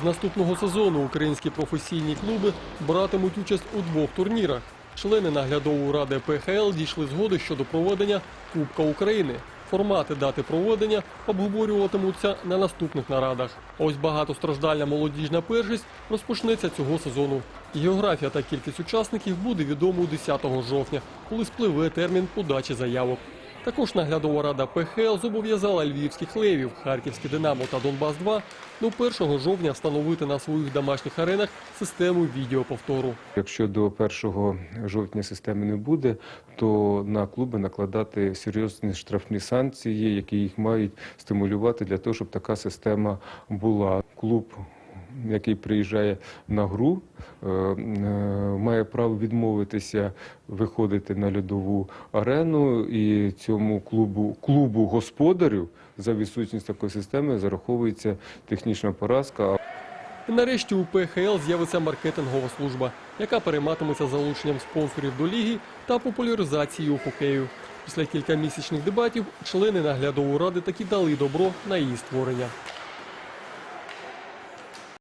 З наступного сезону українські професійні клуби братимуть участь у двох турнірах. Члени наглядової ради ПХЛ дійшли згоди щодо проведення Кубка України. Формати дати проведення обговорюватимуться на наступних нарадах. Ось багатостраждальна молодіжна першість розпочнеться цього сезону. Географія та кількість учасників буде відомо 10 жовтня, коли спливе термін подачі заявок. Також наглядова рада ПХЛ зобов'язала львівських левів, харківське Динамо та Донбас 2 до 1 жовтня встановити на своїх домашніх аренах систему відеоповтору. Якщо до 1 жовтня системи не буде, то на клуби накладати серйозні штрафні санкції, які їх мають стимулювати для того, щоб така система була. Клуб, який приїжджає на гру, е, е, має право відмовитися виходити на льодову арену, і цьому клубу клубу господарю за відсутність такої системи зараховується технічна поразка. Нарешті у ПХЛ з'явиться маркетингова служба, яка перейматиметься залученням спонсорів до ліги та популяризацією хокею. Після кількамісячних дебатів члени наглядової ради таки дали добро на її створення.